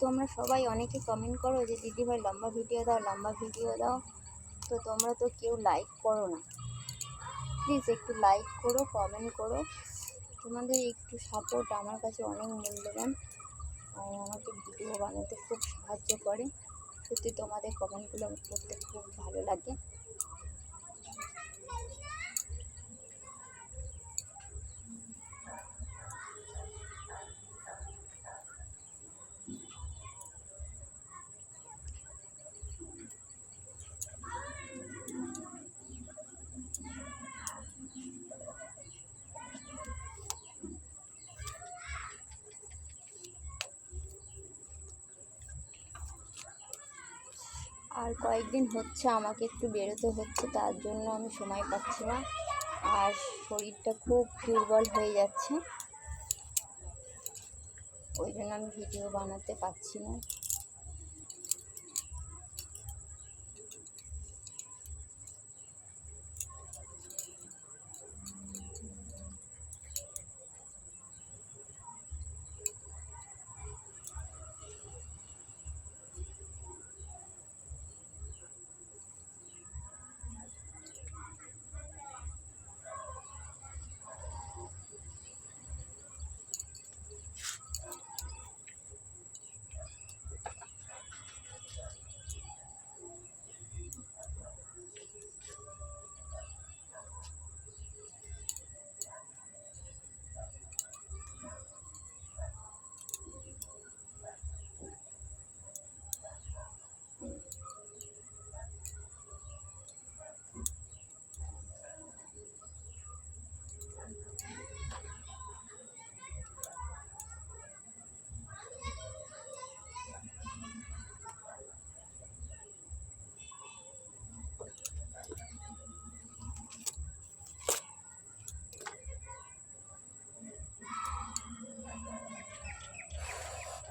তোমরা সবাই অনেকে কমেন্ট করো যে দিদিভাই লম্বা ভিডিও দাও, লম্বা ভিডিও দাও। তো তোমরা তো কেউ লাইক করো না। প্লিজ একটু লাইক করো কমেন্ট করো। তোমাদের একটু সাপোর্ট আমার কাছে অনেক মূল্যবান। আর আমাকে ভিডিও বানাতে খুব সাহায্য করে। সত্যি তোমাদের কমেন্টগুলো পড়তে খুব ভালো লাগে। আর কয়েকদিন হচ্ছে, আমাকে একটু বেরোতে হচ্ছে, তার জন্য আমি সময় পাচ্ছি না। আর শরীরটা খুব দুর্বল হয়ে যাচ্ছে। ওই জন্য আমি ভিডিও বানাতে পারছি না।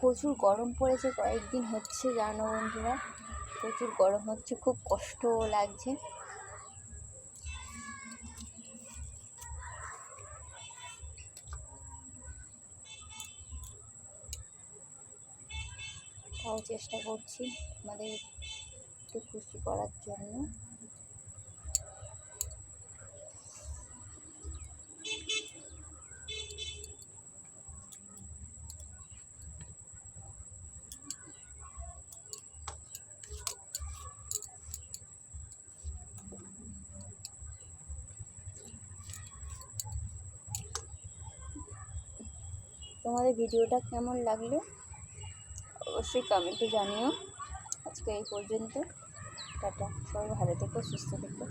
প্রচুর গরম পড়েছে, কয়েকদিন হচ্ছে জানো বন্ধুরা, প্রচুর গরম হচ্ছে, খুব কষ্টও লাগছে। তাও চেষ্টা করছি আমাদের একটু খুশি করার জন্য। তোমাদের ভিডিওটা কেমন লাগল অবশ্যই কমেন্টে জানিও। আজকে এই পর্যন্ত। টাটা। সবাই ভালো থেকো, সুস্থ থেকো।